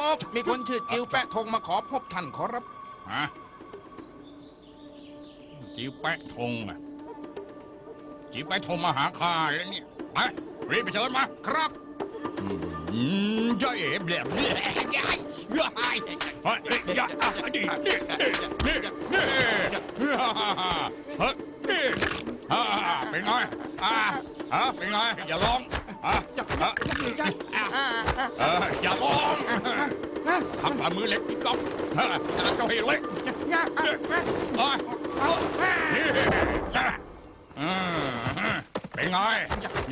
มก มีคนชื่อจิวแปะทงมาขอพบท่านขอรับ ฮะจิวแปะทงอะจิวแปะทงมาหาข้าแล้วเนี่ยไปรีบไปเชิญมา ครับอืมเจ้าเอ๋แบบนี้ยายยายเฮ้ยยายอะนี่นี่นี่นี่นี่เฮ้ยนี่อ่าเป็นไงอ่าฮะเป็นไงอย่าร้อง อะอะอะเอออย่าร้องทำฝ่ามือเหล็กติ๊กต๊อกเออเจ้าเห็นไว้เฮ้ยเอานี่อืมเป็นไง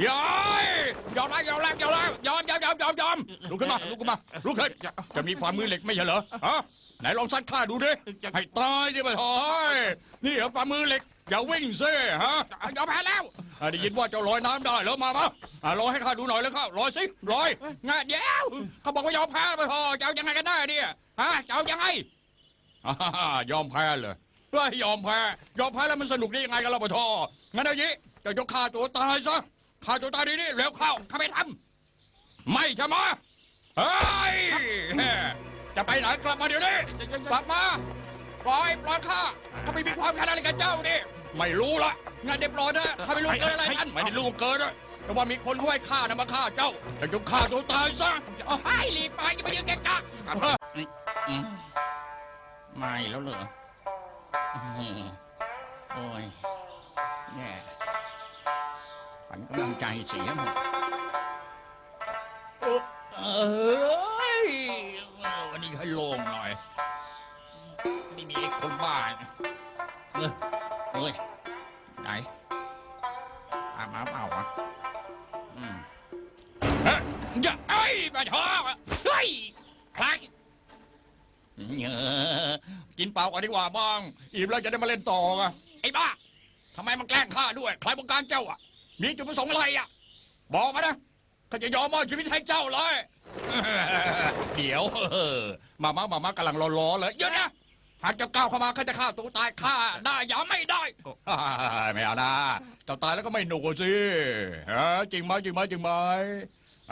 ยายยอมแล้วยอมแล้วยอมแล้วยอมยอมยอมยอมยอมลุกขึ้นมาลุกขึ้นมาลุกขึ้นจะมีฝ่ามือเหล็กไม่ใช่เหรอฮะไหนลองซัดข้าดูดิให้ตายดิมาถอยนี่เหรอฝ่ามือเหล็ก อย่าวิ่งซิฮะยอมแพ้แล้วอะได้ยินว่าเจ้าลอยน้ำได้แล้วมามาอะลอยให้ข้าดูหน่อยแล้วข้าลอยสิลอยงานเดี๋ยวเขาบอกว่ายอมแพ้ไปพอจะเอายังไงกันได้เนี่ยฮะจะเอายังไงอ่ายอมแพ้เลยเฮ้ยยอมแพ้ยอมแพ้แล้วมันสนุกได้ยังไงกันล่ะปะทองั้นเอางี้จะยกฆ่าตัวตายซะฆ่าตัวตายดีนี่เร็วเข้าข้าไม่ทำไม่ใช่ไหมเฮ้ยจะไปไหนกลับมาเดี๋ยวนี้กลับมาปล่อยปล่อยข้าข้าไม่มีความแค้นอะไรกับเจ้านี่ ไม่รู้ละงั้นเดี๋ยวปล่อยนะข้าไม่รู้เกินอะไรกันไม่ได้รู้เกินนะแต่ว่ามีคนเขาให้ฆ่านะมาฆ่าเจ้าจะยกฆ่าตัวตายซะเอาให้หลีกไปอย่าไปยืนเกะกะอืมไม่แล้วเหรออืมโอ้ยแย่ฝันกำลังใจเสียหมด ก่อนดีกว่าบ้างอิ่มแล้วจะได้มาเล่นต่ออะไอ้บ้าทำไมมันแกล้งข้าด้วย ใครบงการเจ้าอะ มีจุดประสงค์อะไรอะ บอกมานะข้าจะยอมมอบชีวิตให้เจ้าเลย เดี๋ยวเออมามามามากำลังรอๆเลยเดี๋ยวนะหากเจ้าก้าวเข้ามาข้าจะฆ่าตัวตายฆ่าได้ยาไม่ได้ไม่เอานะเจ้าตายแล้วก็ไม่หนุกสิฮะจริงไหมจริงไหมจริงไหม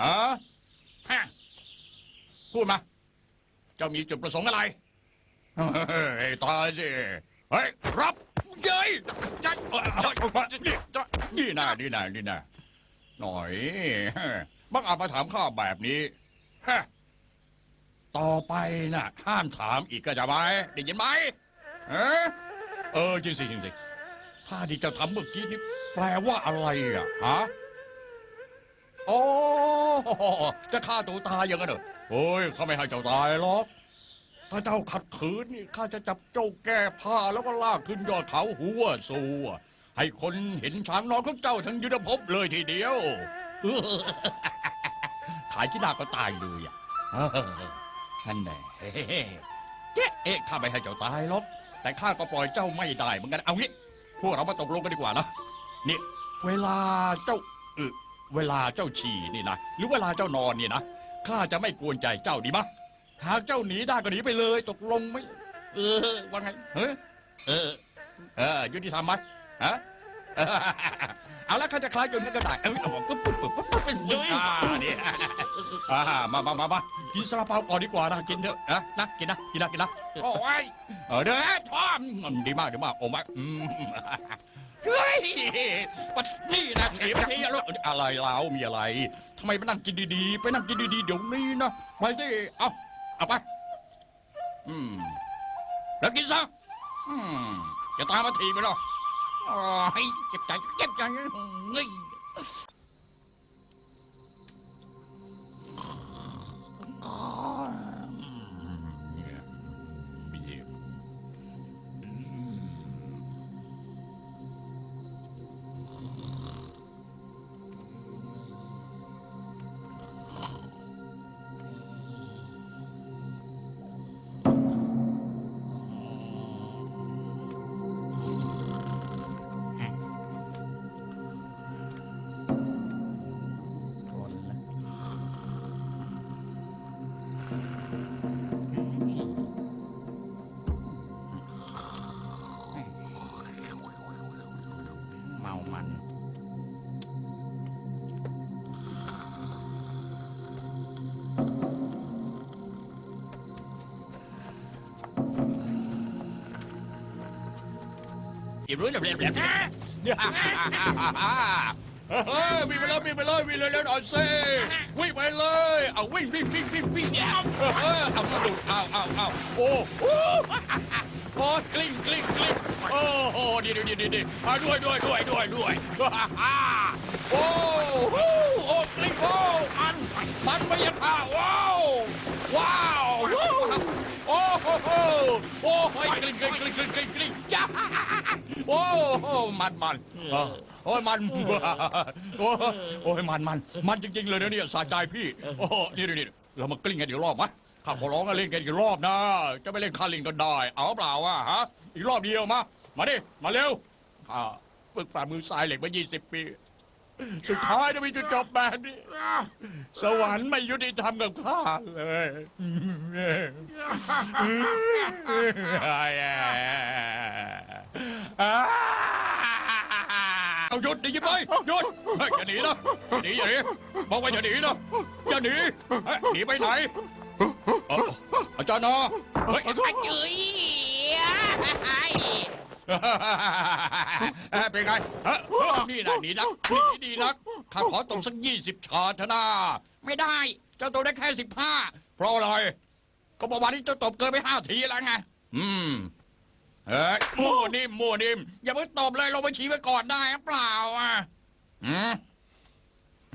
ฮะพูดมา เจ้ามีจุดประสงค์อะไร เฮ้ยตายสิเฮ้ยรับเย้ยนี่นะนี่นะนี่นะหน่อยบังอาจมาถามข้าแบบนี้ฮะต่อไปน่ะ ห้ามถามอีกก็จะไหมได้ยินไหมเออเออจริงสิจริงสิถ้าที่เจะทำเมื่อกี้นี่แปลว่าอะไรอะฮะโอ้จะฆ่าตัวตายอย่างนั้นเหรอเฮ้ยเขาไม่ให้เจ้าตายหรอก ถ้าเจ้าขัดขืนนี่ข้าจะจับเจ้าแก้ผ้าแล้วก็ลากขึ้นยอดเขาหัวสูให้คนเห็นช้างนอยของเจ้าทั้งยุทธภพเลยทีเดียว ขายที่หน้าก็ตายเลยอะนั่นแหละเจ๊เอ๊ะข้าไม่ให้เจ้าตายหรอกแต่ข้าก็ปล่อยเจ้าไม่ได้เหมือนกันเอางี้พวกเรามาตกลงกันดีกว่านะนี่เวลาเจ้าเออเวลาเจ้าฉี่นี่นะหรือเวลาเจ้านอนนี่นะข้าจะไม่กวนใจเจ้าดีมะ หากเจ้าหนีได้ก็หนีไปเลย ตกลงไหมเออว่าไงเฮ้ยเออ เออยุติธรรมไหมฮะเออเอาละข้าจะคล้ายจนก็ได้เอ้ยเอาปุ๊บปุ๊บปุ๊บปุ๊บปุ๊บปุ๊บอ่านี่อ่ามามามามากินซาลาเปาก่อนดีกว่านะกินเถอะนะนะกินนะกินนะกินนะโอ้ยเออเด้อชอบดีมากดีมากโอ้มาอืมเฮ้ยปัดนี่นะเถียมทีอะไรอะไรแล้วมีอะไรทำไมไปนั่งกินดีๆไปนั่งกินดีๆเดี๋ยวนี้นะไปสิเอา เอาไปอืมแล้วกินซะอืม อีร้อยแบบแบบนะเฮ้ยวิ่งไปเลยวิ่ไปเลยวิ่เลยเลยอ่อยสิวิ่งไปเลยเอาวิ่งวิ่งวิ่งวิ่งวิ่งเอาเอาสะดุดเอาเอาเอาโอ้โหโอ้ยกลิ้งกลิ้ ดีดีดีดีดีด้วยด้วยด้วยด้วยด้วยโอ้โหโอ้กลิ้งโอ้มันมันไม่ยังผ่าว้าวว้าวโอ้โหโอ้โหกลิ้งกลิ้งกลิ้งกลิ้งกลิ้งกลิ้งจ้าโอ้โหมันมันโอ้ยมันโอ้ยมันมันมันจริงๆเลยนะเนี่ยสะใจพี่โอ้นี่นี่เรามากลิ้งกันอีกรอบมข้าขอร้องกันเล่นกันอีกรอบนะ จะไปเล่นคาลิงก็ได้ เอาเปล่าอะฮะ อีกรอบเดียวมา มาดิ มาเร็วข้าฝึกฝ่ามือสายเหล็กมา 20 ปี สุดท้ายจะมีจุดจบแบบนี้ สวรรค์ไม่ยุติธรรมกับข้าเลยเอาหยุดดิยิบไปหยุดเฮ้ยอย่าหนีนะอย่าหนีอย่าหนีบอกว่าอย่าหนีนะอย่าหนีเฮ้ยหนีไปไหนเอ้าอาจารย์นะเฮ้ยอะจุย เอ้ยเป็นไงเอ้ยนี่นะหนีนักหนีดีนักข้าขอตบสักยี่สิบชาเถอะนะไม่ได้ เจ้าตัวได้แค่สิบห้าเพราะอะไรก็บอกว่านี่เจ้าตบเกินไปห้าทีแล้วไง อืมเฮ้ยมั่วนิ่มมั่วนิ่มอย่าเพิ่งตบเลยลงไปชี้ไว้ก่อนได้หรือเปล่าอะอืม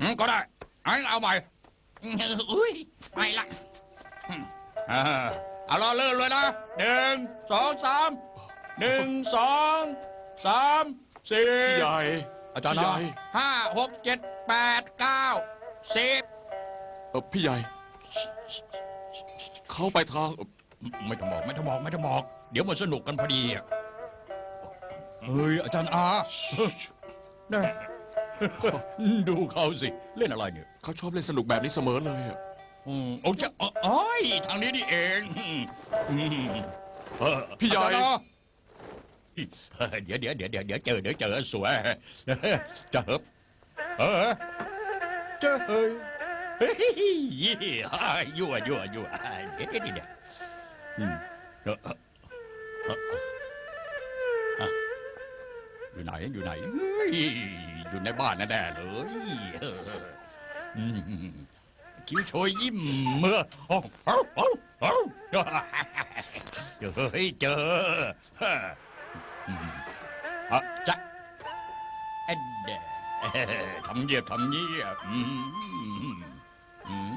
อืมก็ได้อันเอาใหม่อุ้ยไปละอ่าเอารอเริ่มเลยนะหนึ่งสองสาม หนึ่งสองสามสี่พี่ใหญ่อาจารย์พี่ใหนะญ่ห้าหกเจ็ดแปดเก้าสิบเอ่อพี่ใหญ่ เขาไปทางเอ่อไม่ต้องบอกไม่ต้องบอกไม่ต้องบอก เดี๋ยวมันสนุกกันพอดีอะเฮ้ยอาจารย์อานะดูเขาสิ เล่นอะไรเนี่ย เขาชอบเล่นสนุกแบบนี้เสมอเลยอะอืมโอ้จะอ๋ออ้อยทางนี้นี่เองอืมเออพี่ใหญ่ อาจารย์อา เดี๋ยวเดี๋ยวเดี๋ยวเดี๋ยวเดี๋ยวเจอเดี๋ยวเจอสวยจะเฮิบเออเจอเฮ้ยเฮ้ยยั่วยั่วยั่วเดี๋ยวเดี๋ยวเดี๋ยวอืมเอออยู่ไหนอยู่ไหนอยู่ในบ้านแน่ๆเลยคิ้วโชยยิ้มเมื่อเฮ้ยเจอ อะจะเอ็ดเดทำเนียบทำเนียบอืมอืม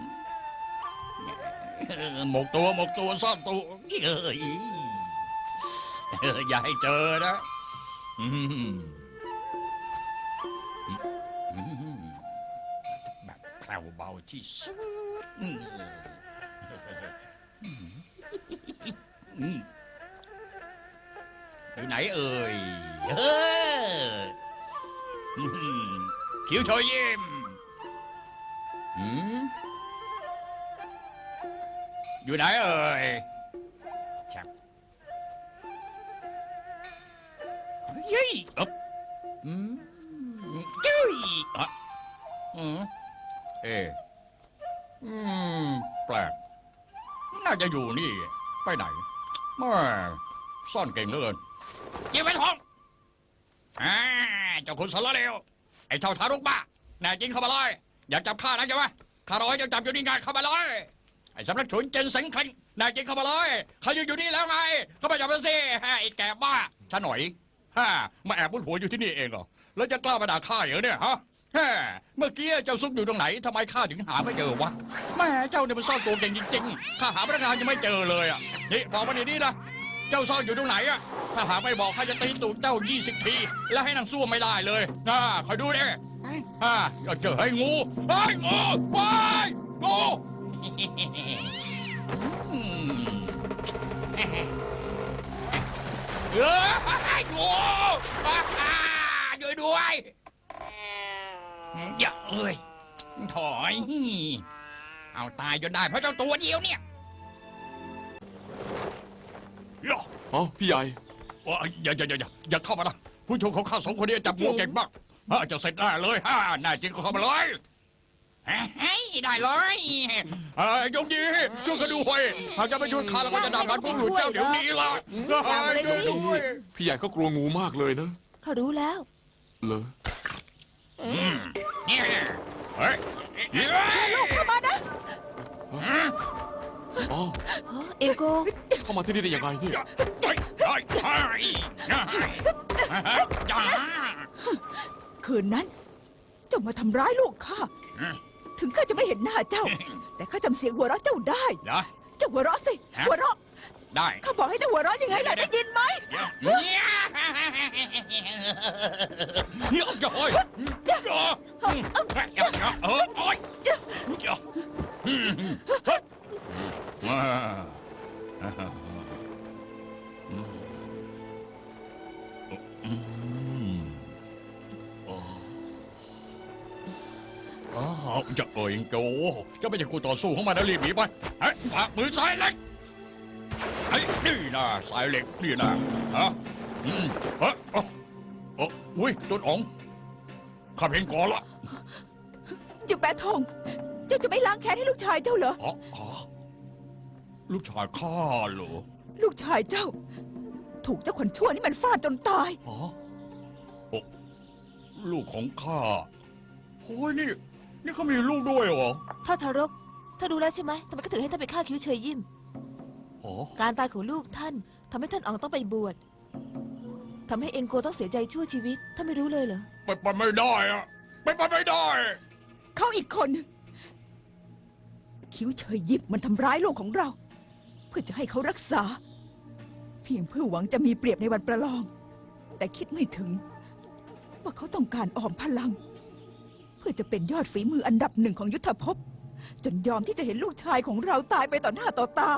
หมกตัวหมกตัวซ่อนตัวเอ้ยเอออย่าให้เจอนะอืมอืมแบบแผ่วเบาที่สุดอืม อยู่ไหนเอ่ยเอออืมคิ้วโชยยิ้มอืมอยู่ไหนเอ่ยครับเฮ้ยอ๊บอืมจุ้ยอะอืมเออืมแปลกน่าจะอยู่นี่ ไปไหนแม่ ซ่อนเก่งเหลือเกินยิงไปทองอ่าเจ้าคุณสารเลวไอ้เท่าทารุกบ้าแน่จริงเข้ามาเลยอยากจับข้านะใช่ไหมข้ารอให้เจ้าจับอยู่นี่ไงเข้ามาเลยไอ้สำนักฉุนเจนเซ็งคันแน่จริงเข้ามาเลยเขาอยู่อยู่นี่แล้วไงเข้ามาจับมันสิไอ้แก่บ้าฉันหน่อยฮ่ามาแอบบุญหัวอยู่ที่นี่เองเหรอแล้วจะกล้ามาด่าข้าเหรอเนี่ยฮะเมื่อกี้เจ้าซุกอยู่ตรงไหนทำไมข้าถึงหาไม่เจอวะแม่เจ้าเนี่ยมันซ่อนตัวเก่งจริงๆข้าหาพนักงานยังไม่เจอเลยอะนี่บอกมาดีนี้นะ เจ้าซ่อนอยู่ตรงไหนอะถ้าหาไม่บอกข้าจะตีตูดเจ้า 20 ที แล้วให้นางสู้ไม่ได้เลยนะคอยดูดิอ่าเจอไอ้งูไอ้ยงูไปงูอืมเอ้ยงูอ่าช่วยด้วยอย่าเอ้ยถอย เอาตายจนได้เพราะเจ้าตัวเดียวเนี่ยอ ย่าอ๋อพี่ใหญ่อย่าอย่าอย่าอย่าอย่าเข้ามานะผู้ชมของข้าสองคนนี้จับงูเก่งมากอะจะเสร็จแน่เลยฮ่าแน่จริงก็เข้ามาเลยเฮ้ยได้เลยเอ้ยยงยีช่วยกันด้วยหากจะไปช่วยข้าแล้วก็จะดับมันพวกหลุดเจ้าเดี๋ยวนี้ล่ะทำอะไรสิ ช่วยด้วยพี่ใหญ่เขากลัวงูมากเลยนะเขารู้แล้ว เหรอ เนี่ยเฮ้ยเฮ้ยเข้ามานะ อ๋ออ๋อเอลโกเข้ามาที่นี่ได้ยังไงเนี่ยเฮ้ยเฮ้ยเฮ้ยเฮ้ยจ้าคืนนั้น เจ้ามาทำร้ายลูกข้า ถึงข้าจะไม่เห็นหน้าเจ้า แต่ข้าจำเสียงหัวเราะเจ้าได้เดี๋ยวเจ้าหัวเราะสิฮะหัวเราะ ได้ ข้าบอกให้เจ้าหัวเราะยังไงล่ะได้ยินไหมเนี่ยเฮ้ยโอ้ยเฮ้ยเฮ้ยเฮ้ยโอ้ย จะเอ่ยโจจะไม่ใช่คู่ต่อสู้ของมันแล้วรีบหนีไปเฮ้ยฝากมือซ้ายเล็กเฮ้ยนี่นะสายเหล็กนี่นะฮะอืมเฮ้ยโอ้โอ้อุ้ยต้นอ๋องข้าเห็นก่อนละเจ้าแปะทอง เจ้าจะไม่ล้างแค้นให้ลูกชายเจ้าเหรอ อ๋ออ๋อลูกชายข้าเหรอลูกชายเจ้า ถูกเจ้าคนชั่วนี่มันฟาดจนตาย อ๋อโอ้ลูกของข้าโอ้ยนี่ นี่เขามีลูกด้วยเหรอ ท่าทารกถ้ารู้แล้วใช่ไหมทำไมก็ถึงให้ท่านไปฆ่าคิ้วเชยยิม อ๋อ การตายของลูกท่านทำให้ท่านอ๋องต้องไปบวชทำให้เองโกต้องเสียใจชั่วชีวิตท่านไม่รู้เลยเหรอ ไปไปไม่ได้อะไปไปไม่ได้ เขาอีกคนหนึ่งคิ้วเฉยยิบมันทำร้ายลูกของเรา เพื่อจะให้เขารักษา เพียงเพื่อหวังจะมีเปรียบในวันประลอง แต่คิดไม่ถึง ว่าเขาต้องการออมพลัง เพื่อจะเป็นยอดฝีมืออันดับหนึ่งของยุทธภพ จนยอมที่จะเห็นลูกชายของเราตายไปต่อหน้าต่อตา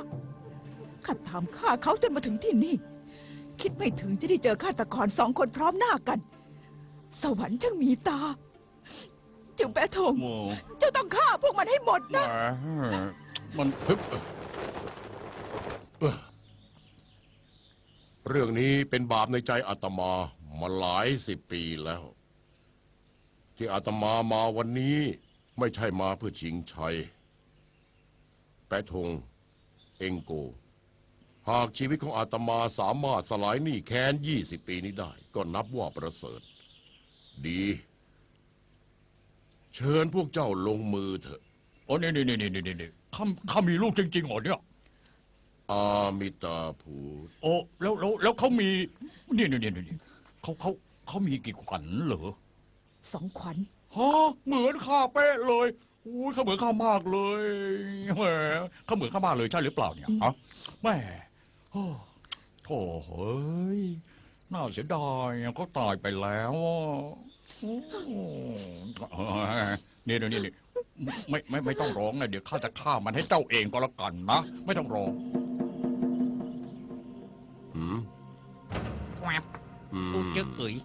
ข้าตามฆ่าเขาจนมาถึงที่นี่ คิดไม่ถึงจะได้เจอฆาตกรสองคนพร้อมหน้ากัน สวรรค์ช่างมีตา จึงแปะทงโอ้เจ้าต้องฆ่าพวกมันให้หมดแหมนะ มันเรื่องนี้เป็นบาปในใจอาตมามาหลายสิบปีแล้ว ที่อาตมามาวันนี้ไม่ใช่มาเพื่อชิงชัย แปะทง เองโก หากชีวิตของอาตมาสามารถสลายหนี้แค้นยี่สิบปีนี้ได้ ก็นับว่าประเสริฐ ดี เชิญพวกเจ้าลงมือเถอะโอ้นี่นี่นี่นี่นี่นี่ข้าข้ามีลูกจริงๆเหรอเนี่ย อามิตาพูดโอ้แล้วแล้วแล้วเขามี นี่นี่นี่นี่เขาเขาเขามีกี่ขวัญเหรอ สองขวัญฮะเหมือนข้าเป๊ะเลยอู้ยเขาเหมือนข้ามากเลยแหมเขาเหมือนข้ามากเลยใช่หรือเปล่าเนี่ยฮะแม่โอ้โธ่เฮ้ยน่าเสียดายอะเขาตายไปแล้วอะโอ้นี่นี่นี่ไม่ไม่ไม่ต้องร้องนะเดี๋ยวข้าจะฆ่ามันให้เจ้าเองก็แล้วกันนะ ไม่ต้องร้อง หืมแวบอืม อูจึกเอ๋ย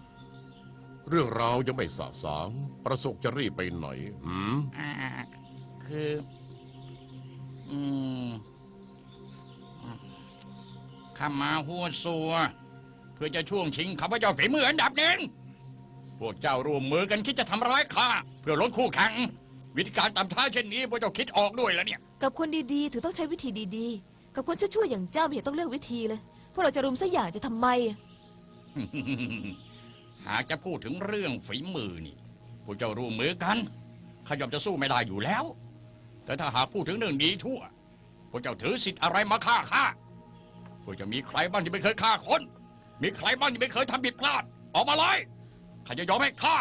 เรื่องราวยังไม่สะสาง ประสบจะรีบไปไหนหืมอ่าคือ อืมข้ามาหัวซัว เพื่อจะช่วงชิงข้าพเจ้าฝีมืออันดับหนึ่งพวกเจ้าร่วมมือกันคิดจะทำร้ายข้าเพื่อลดคู่แข่งวิธีการตามท้ายเช่นนี้พวกเจ้าคิดออกด้วยแล้วเนี่ย กับคนดีๆถึงต้องใช้วิธีดีๆ กับคนชั่วๆอย่างเจ้าไม่เห็นต้องเลือกวิธีเลย พวกเราจะรุมสักอย่างจะทำไมอะ หากจะพูดถึงเรื่องฝีมือนี่พวกเจ้าร่วมมือกันข้ายอมจะสู้ไม่ได้อยู่แล้ว แต่ถ้าหากพูดถึงเรื่องดีชั่วพวกเจ้าถือสิทธิ์อะไรมาฆ่าข้าพวกเจะมีใครบ้างที่ไม่เคยฆ่าคน มีใครบ้างที่ไม่เคยทำผิดพลาด ออกมาเลยข้าจะยอมให้ฆ่า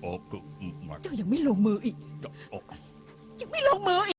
โอ้คือมันเจ้ายังไม่ลงมืออีก โอ้ ยังไม่ลงมืออีก